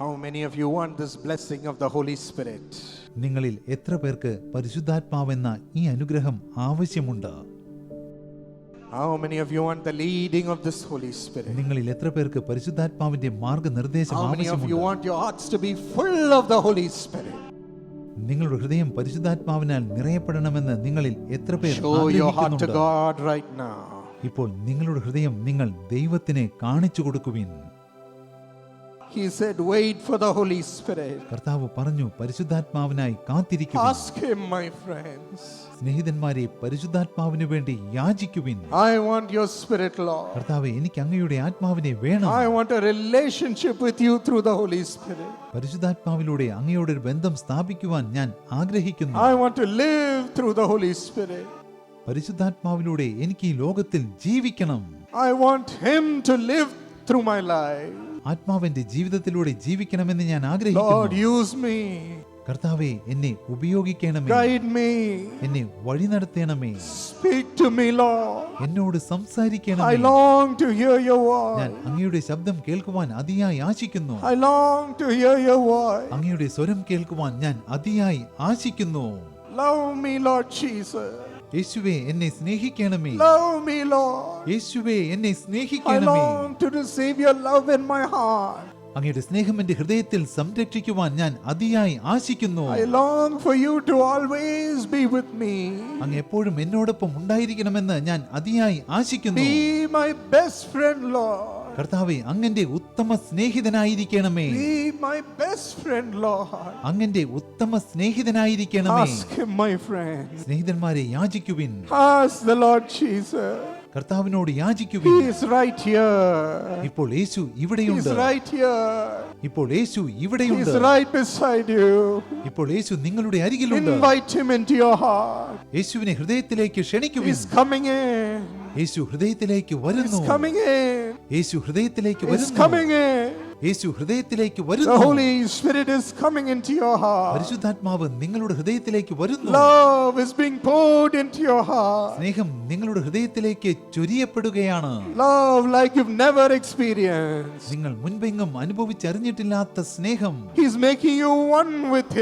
How many of you want this blessing of the Holy Spirit? നിങ്ങളിൽ എത്ര പേർക്ക് പരിശുദ്ധാത്മാവെന്ന ഈ അനുഗ്രഹം ആവശ്യമുണ്ട് How many of you want the leading of this Holy Spirit? നിങ്ങളിൽ എത്ര പേർക്ക് പരിശുദ്ധാത്മാവിന്റെ മാർഗനിർദ്ദേശം How many of you ആവശ്യമുണ്ട് want your hearts to be full of the Holy Spirit? നിങ്ങളുടെ ഹൃദയം പരിശുദ്ധാത്മാവിനാൽ നിറയപ്പെടണമെന്ന് നിങ്ങളിൽ എത്ര പേർ Show your heart to ആഗ്രഹിക്കുന്നുണ്ട് God right now. ഇപ്പോൾ നിങ്ങളുടെ ഹൃദയം നിങ്ങൾ ദൈവത്തിന് കാണിച്ചു കൊടുക്കുവിൻ He said, Wait for the Holy Spirit. കർത്താവ് പറഞ്ഞു പരിശുദ്ധാത്മാവിനായി കാത്തിരിക്കുവിൻ Ask Him, my friends. സ്നേഹിതന്മാരെ പരിശുദ്ധാത്മാവിനു വേണ്ടി യാചിക്കുവിൻ I want your Spirit, Lord. കർത്താവ് എനിക്ക് അങ്ങയുടെ ആത്മാവിനെ വേണം I want a relationship with you through the Holy Spirit. പരിശുദ്ധാത്മാവിലൂടെ അങ്ങയോട് ഒരു ബന്ധം സ്ഥാപിക്കുവാൻ ഞാൻ ആഗ്രഹിക്കുന്നു I want to live through the Holy Spirit. പരിശുദ്ധാത്മാവിലൂടെ എനിക്ക് ഈ ലോകത്തിൽ ജീവിക്കണം I want Him to live through my life. ആത്മാവിന്റെ ജീവിതത്തിലൂടെ ജീവിക്കണമെന്ന് ഞാൻ ആഗ്രഹിക്കുന്നു. കർത്താവെ എന്നെ ഉപയോഗിക്കണമേ. എന്നെ വഴി നടത്തണമേ. എന്നോട് സംസാരിക്കണമേ ഞാൻ അങ്ങയുടെ ശബ്ദം കേൾക്കുവാൻ അതിയായി ആശിക്കുന്നു. അങ്ങയുടെ സ്വരം കേൾക്കുവാൻ ഞാൻ അതിയായി ആശിക്കുന്നു Love me, Lord Jesus. യേശുവെ എന്നെ സ്നേഹിക്കണമേ Love me, Lord. യേശുവേ എന്നെ I സ്നേഹിക്കണമേ long to receive your love in my heart. അങ്ങയുടെ സ്നേഹം എന്റെ ഹൃദയത്തിൽ സംരക്ഷിക്കുവാൻ ഞാൻ അതിയായി ആശിക്കുന്നു I long for you to always be with me. അങ്ങ് എപ്പോഴും എന്നോടൊപ്പം ഉണ്ടായിരിക്കണമെന്ന് ഞാൻ അതിയായി ആശിക്കുന്നു Be my best friend, Lord. കർത്താവെ അങ്ങന്റെ ഉത്തമ സ്നേഹിതനായിരിക്കണമേ Be my best friend, Lord. അങ്ങന്റെ ഉത്തമ സ്നേഹിതനായിരിക്കണമേ Ask him, my friend. സ്നേഹിതന്മാരെ യാചിക്കുവിൻ Ask the Lord Jesus. കർത്താവിനോട് He യാചിക്കുവിൻ is right here. ഇപ്പോൾ യേശു He ഇവിടെയുണ്ട് is right here. ഇപ്പോൾ യേശു He ഇവിടെയുണ്ട് is right beside you. ഇപ്പോൾ യേശു നിങ്ങളുടെ അരികിലുണ്ട് Invite him into your heart. യേശുവിനെ ഹൃദയത്തിലേക്ക് ക്ഷണിക്കുവിൻ He's coming in. യേശു ഹൃദയത്തിലേക്ക് He's വരുന്നു coming in. യേശു ഹൃദയത്തിലേക്ക് He's വരുന്നു coming in. യേശു ഹൃദയത്തിലേക്ക് വരുന്നു The Holy Spirit is coming into your heart. പരിശുദ്ധാത്മാവ് നിങ്ങളുടെ ഹൃദയത്തിലേക്ക് വരുന്നു Love is being poured into your heart. സ്നേഹം നിങ്ങളുടെ ഹൃദയത്തിലേക്ക് ചൊരിയപ്പെടുകയാണ് Love like you've never experienced. നിങ്ങൾ മുൻപെങ്ങും അനുഭവിച്ചറിഞ്ഞിട്ടില്ലാത്ത സ്നേഹം He's making you one with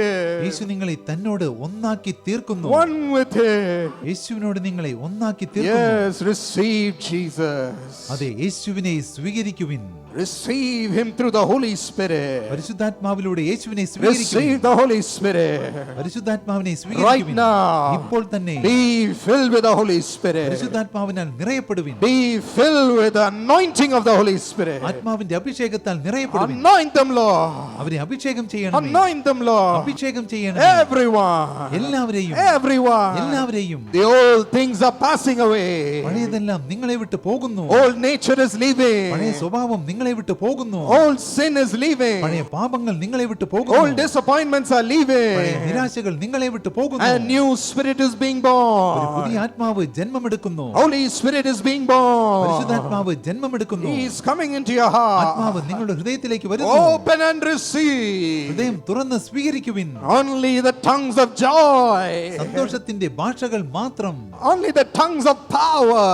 Yeshu Him. നിങ്ങളെ തന്നോട് ഒന്നാക്കി തീർക്കുന്നു One with Him. യേശുവിനോട് നിങ്ങളെ ഒന്നാക്കി തീർക്കുന്നു Yes, receive Jesus. അതെ യേശുവിനെ സ്വീകരിക്കുവിൻ Receive Him through the Holy Spirit. പരിശുദ്ധാത്മാവിലൂടെ യേശുവിനെ സ്വീകരിക്കുവിൻ Receive the Holy Spirit. പരിശുദ്ധാത്മാവിനെ Right സ്വീകരിക്കുവിൻ now. ഇപ്പോൾ തന്നെ Be filled with the Holy Spirit. പരിശുദ്ധാത്മാവിനാൽ നിറയപ്പെടുവിൻ Be filled with the anointing of the Holy Spirit. ആത്മാവിന്റെ അഭിഷേകത്താൽ നിറയപ്പെടുവിൻ Anoint them, Lord. അവരെ അഭിഷേകം ചെയ്യണമേ Anoint them, Lord. അഭിഷേകം ചെയ്യണമേ Everyone. എല്ലാവരെയും Everyone. എല്ലാവരെയും The old things are passing away. പഴയതെല്ലാം നിങ്ങളെ വിട്ട് പോകുന്നു Old nature is പഴയ leaving. സ്വഭാവം നിങ്ങളെ വിട്ട് പോകുന്നു Old sin is leaving. പഴയ പാപങ്ങൾ നിങ്ങളെ വിട്ട് Old പോകുന്നു disappointments are പഴയ leaving. നിരാശകൾ നിങ്ങളെ വിട്ട് പോകുന്നു A new spirit is being ഒരു പുതിയ born. ആത്മാവ് ജന്മമെടുക്കുന്നു Holy Spirit is being born. പരിശുദ്ധാത്മാവ് ജന്മമെടുക്കുന്നു He is coming into your heart. ആത്മാവ് നിങ്ങളുടെ ഹൃദയത്തിലേക്ക് വരുന്നു Open and receive. ഹൃദയം തുറന്ന് സ്വീകരിക്കുവിൻ Only the tongues of joy. സന്തോഷത്തിന്റെ ഭാഷകൾ മാത്രം Only the tongues of power.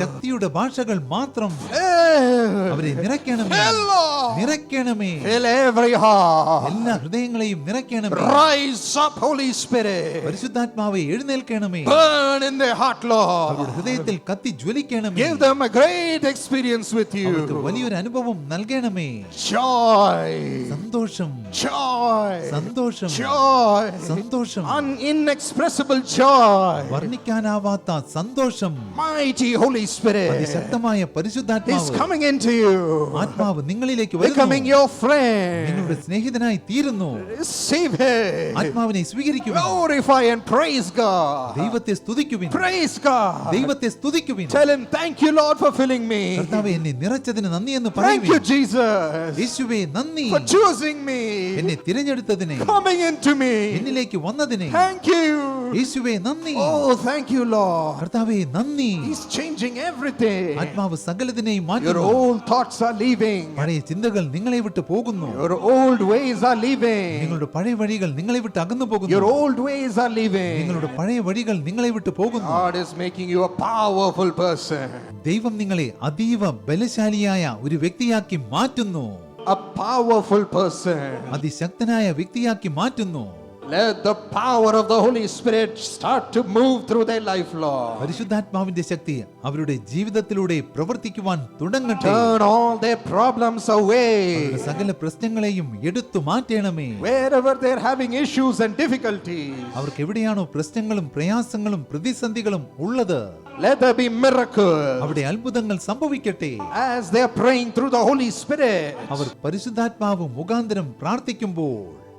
ശക്തിയുടെ ഭാഷകൾ മാത്രം Fill. അവരെ നിറയ്ക്കണമേ Fill, Lord. നിറയ്ക്കണമേ Fill every heart. എല്ലാ ഹൃദയങ്ങളെയും നിറയ്ക്കണമേ Rise up, Holy Spirit. പരിശുദ്ധാത്മാവെ എഴുന്നേൽക്കണമേ Burn in their heart, Lord. അവരുടെ ഹൃദയത്തിൽ കത്തി ജ്വലിക്കണമേ Give them a great experience with അവർക്ക് you. വലിയൊരു അനുഭവം നൽകണമേ Joy. സന്തോഷം Joy. സന്തോഷം Joy. സന്തോഷം An inexpressible joy. വർണ്ണിക്കാനാവാത്ത സന്തോഷം Mighty Holy Spirit അതിശക്തമായ is പരിശുദ്ധാത്മാവ് coming into you, ആത്മാവ് നിങ്ങളിലേക്ക് becoming വരുന്നു your friend. നിങ്ങളുടെ സ്നേഹിതനായി തീരുന്നു Receive Him. ആത്മാവിനെ സ്വീകരിക്കുവിൻ Glorify and praise God. ദൈവത്തെ സ്തുതിക്കുവിൻ Praise God. ദൈവത്തെ സ്തുതിക്കുവിൻ Tell Him, Thank you, Lord, for filling me. കർത്താവെ എന്നെ നിറച്ചതിന് നന്ദി എന്ന് Thank you, പറയുവിൻ Jesus, യേശുവേ നന്ദി for choosing me, എന്നെ തിരഞ്ഞെടുത്തതിനെ coming into me. എന്നിലേക്ക് വന്നതിനെ Thank you. യേശുവേ നന്ദി. Oh thank you lord. കർത്താവെ നന്ദി. ഹിസ് ചേഞ്ചിങ് എവരിതിങ് ആത്മാവ് സകലതിനെയും മാറ്റുന്നു. Your old thoughts are leaving പഴയ ചിന്തകൾ നിങ്ങളെ വിട്ട് പോകുന്നു. Your old ways are leaving നിങ്ങളുടെ പഴയ വഴികൾ നിങ്ങളെ വിട്ട് അകന്നു പോകുന്നു. Your old ways are leaving നിങ്ങളുടെ പഴയ വഴികൾ നിങ്ങളെ വിട്ട് പോകുന്നു. God is making you a powerful person ദൈവം നിങ്ങളെ അതീവ ബലശാലിയായ ഒരു വ്യക്തിയാക്കി മാറ്റുന്നു. A powerful person. അതിശക്തനായ വ്യക്തിയാക്കി മാറ്റുന്നു. Let the power of the Holy Spirit start to move through their life, Lord. പരിശുദ്ധാത്മാവിന്റെ ശക്തി അവരുടെ ജീവിതത്തിലൂടെ പ്രവർത്തിക്കുവാൻ തുടങ്ങട്ടെ Turn all their problems away. അവരുടെ സകല പ്രശ്നങ്ങളെയും എടുത്തു മാറ്റണമേ Wherever they're having issues and difficulties, അവർക്ക് എവിടെയാണോ പ്രശ്നങ്ങളും പ്രയാസങ്ങളും പ്രതിസന്ധികളും ഉള്ളത് let there be miracles അവിടെ അത്ഭുതങ്ങൾ സംഭവിക്കട്ടെ as they're praying through the Holy Spirit അവർ പരിശുദ്ധാത്മാവ് മുഖാന്തരം പ്രാർത്ഥിക്കുമ്പോൾ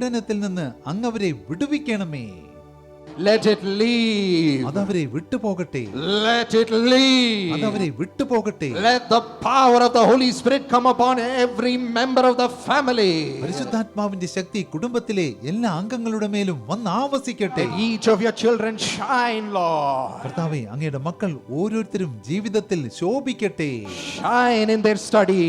പീഡനത്തിൽ നിന്ന് അങ്ങ് അവരെ വിടുവിക്കണമേ Let it leave. അതവരെ വിട്ടുപോകട്ടെ Let it leave. അതവരെ വിട്ടുപോകട്ടെ Let the power of the Holy Spirit come upon every member of the family. പരിശുദ്ധാത്മാവിന്റെ ശക്തി കുടുംബത്തിലെ എല്ലാ അംഗങ്ങളുടെ മേലും വന്ന് ആവസിക്കട്ടെ Let each of your children shine, Lord. കർത്താവെ അങ്ങയുടെ മക്കൾ ഓരോരുത്തരും ജീവിതത്തിൽ ശോഭിക്കട്ടെ Shine in their study.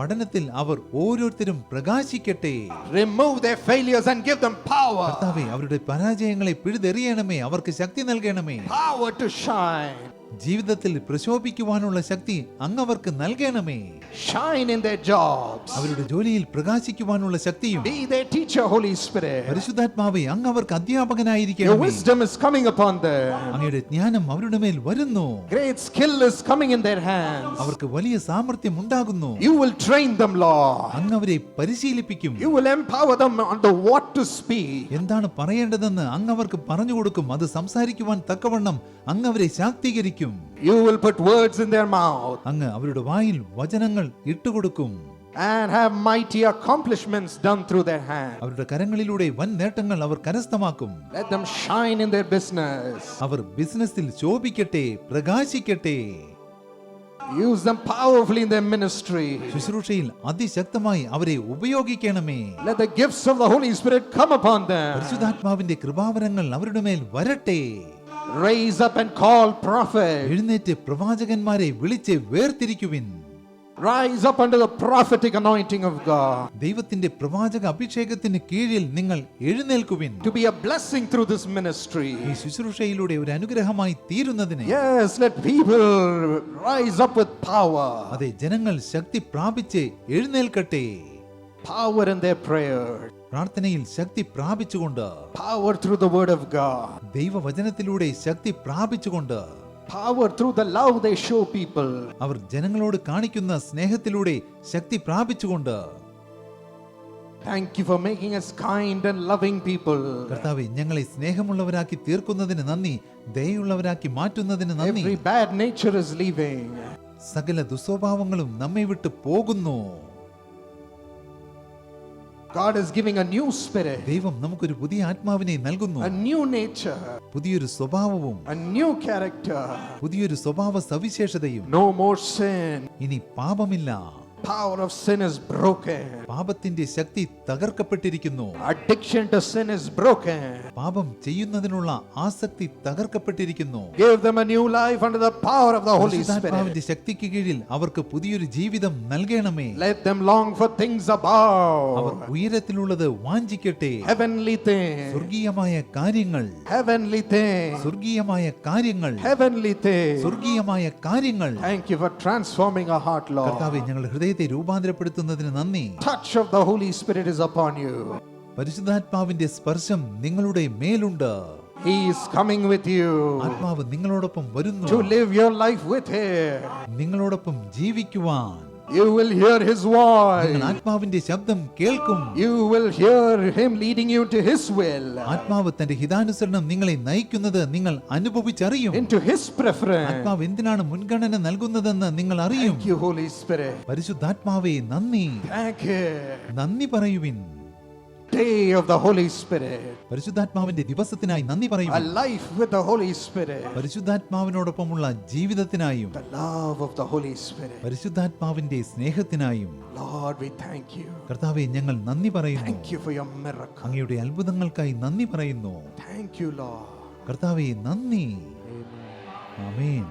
പഠനത്തിൽ അവർ ഓരോരുത്തരും പ്രകാശിക്കട്ടെ remove their failures and give them power. കർത്താവേ അവരുടെ പരാജയങ്ങളെ പിഴുതെറിയണമേ അവർക്ക് ശക്തി നൽകണമേ Power ടു shine. ജീവിതത്തിൽ പ്രശോഭിക്കുവാനുള്ള ശക്തി അങ്ങ് അവർക്ക് നൽകണമേ ഷൈൻ ഇൻ their jobs. അവരുടെ ജോലിയിൽ പ്രകാശിക്കുവാനുള്ള ശക്തിയും Be their teacher, Holy Spirit. പരിശുദ്ധാത്മാവെ അങ്ങ് അവർക്ക് Your അധ്യാപകനായിരിക്കണമേ wisdom is coming upon them. അങ്ങയുടെ ജ്ഞാനം അവരുടെ മേൽ വരുന്നു Great skill is coming in their hands. അവർക്ക് വലിയ സാമർത്ഥ്യം ഉണ്ടാകുന്നു You will train them, Lord. അങ്ങ് അവരെ പരിശീലിപ്പിക്കും You will empower them on the what to speak. എന്താണ് പറയേണ്ടതെന്ന് അങ്ങ് അവർക്ക് പറഞ്ഞു കൊടുക്കും അത് സംസാരിക്കുവാൻ തക്കവണ്ണം അങ്ങ് അവരെ ശാക്തീകരിക്കും You will put words in their mouth അങ്ങ് അവരുടെ വായിൽ വചനങ്ങൾ ഇട്ടുകൊടുക്കും and have mighty accomplishments done through their hands. അവരുടെ കരങ്ങളിലൂടെ വൻ നേട്ടങ്ങൾ അവർ കരസ്ഥമാക്കും Let them shine in their business. അവർ ബിസിനസ്സിൽ ശോഭിക്കട്ടെ പ്രകാശിക്കട്ടെ Use them powerfully in their ministry. ശുശ്രൂഷയിൽ അതിശക്തമായി അവരെ ഉപയോഗിക്കണമേ Let the gifts of the Holy Spirit come upon them. പരിശുദ്ധാത്മാവിന്റെ കൃപാവരങ്ങൾ അവരുടെ മേൽ വരട്ടെ Raise up and call prophets. എഴുന്നേറ്റ് പ്രവാചകന്മാരെ വിളിച്ച് വേർതിരിക്കുവിൻ Rise up under the prophetic anointing of God. ദൈവത്തിന്റെ പ്രവാചക അഭിഷേകത്തിന് കീഴിൽ നിങ്ങൾ എഴുന്നേൽക്കുവിൻ To be a blessing through this ministry. ഈ ശുശ്രൂഷയിലൂടെ ഒരു അനുഗ്രഹമായി തീരുന്നതിന് Yes, let people rise up with power. അതെ ജനങ്ങൾ ശക്തി പ്രാപിച്ച് എഴുന്നേൽക്കട്ടെ Power in their prayers. പ്രാർത്ഥനയിൽ ശക്തി പ്രാപിച്ചുകൊണ്ട് Power through the word of God. ദൈവവചനത്തിലൂടെ Shakti പ്രാപിച്ചുകൊണ്ട് Power through the love they show people. അവർ ജനങ്ങളോട് കാണിക്കുന്ന സ്നേഹത്തിലൂടെ ശക്തി പ്രാപിച്ചുകൊണ്ട് Thank you for making us kind and loving people. കർത്താവെ ഞങ്ങളെ സ്നേഹമുള്ളവരാക്കി തീർക്കുന്നതിന് നന്ദി ദയുള്ളവരാക്കി മാറ്റുന്നതിന് നന്ദി Every bad nature is leaving. സകല ദുസ്വഭാവങ്ങളും നമ്മെ വിട്ട് പോകുന്നു God is giving a new spirit, ദൈവം നമുക്കൊരു പുതിയ ആത്മാവിനെ നൽകുന്നു a new nature, പുതിയൊരു സ്വഭാവവും a new character. പുതിയൊരു സ്വഭാവ സവിശേഷതയും No more sin. ഇനി പാപമില്ല Power of sin is broken. പാപത്തിന്റെ ശക്തി തകർക്കപ്പെട്ടിരിക്കുന്നു Addiction to sin is broken. പാപം ചെയ്യുന്നതിനുള്ള ആസക്തി തകർക്കപ്പെട്ടിരിക്കുന്നു Give them a new life under the power of the Holy Spirit. പരിശുദ്ധാത്മാവിന്റെ ശക്തിക്ക് കീഴിൽ അവർക്ക് പുതിയൊരു ജീവിതം നൽകണമേ Let them long for things above. Our. ഉയരത്തിലുള്ളത് വാഞ്ചിക്കട്ടെ Heavenly things. സ്വർഗീയമായ കാര്യങ്ങൾ Heavenly things. സ്വർഗീയമായ കാര്യങ്ങൾ Heavenly things. സ്വർഗീയമായ കാര്യങ്ങൾ Thank you for transforming our heart, Lord. കർത്താവേ ഞങ്ങളുടെ ഹൃദയത്തെ രൂപാന്തരപ്പെടുത്തുന്നതിന് നന്ദി. Touch of the holy spirit is upon you പരിശുദ്ധാത്മാവിന്റെ സ്പർശം നിങ്ങളുടെ മേലുണ്ട്. He is coming with you. ആത്മാവ് നിങ്ങളോടൊപ്പം വരുന്നു. To live your life with Him. നിങ്ങളോടൊപ്പം ജീവിക്കുവാൻ. You will hear His voice. ആത്മാവിന്റെ ശബ്ദം കേൾക്കും You will hear Him leading you to His will, ആത്മാവ് തന്റെ ഹിതാനുസരണം നിങ്ങളെ നയിക്കുന്നത് നിങ്ങൾ അനുഭവിച്ചറിയും into His preference. ആത്മാവ് എന്തിനാണ് മുൻഗണന നൽകുന്നതെന്ന് നിങ്ങൾ അറിയും Thank you, Holy Spirit. പരിശുദ്ധാത്മാവേ നന്ദി Thank you. നന്ദി പറയുവിൻ day of the Holy Spirit, പരിശുദ്ധാത്മാവിന്റെ ദിവസത്തിനായി നന്ദി a life with the Holy Spirit, പരിശുദ്ധാത്മാവിനോടൊപ്പമുള്ള ജീവിതത്തിനായും the love of the Holy Spirit. പരിശുദ്ധാത്മാവിന്റെ സ്നേഹത്തിനായും Lord, we thank you. കർത്താവേ ഞങ്ങൾ നന്ദി പറയുന്നു Thank you for your miracle. അങ്ങയുടെ അത്ഭുതങ്ങൾക്കായി നന്ദി പറയുന്നു Thank you, Lord. കർത്താവേ നന്ദി Amen. ആമേൻ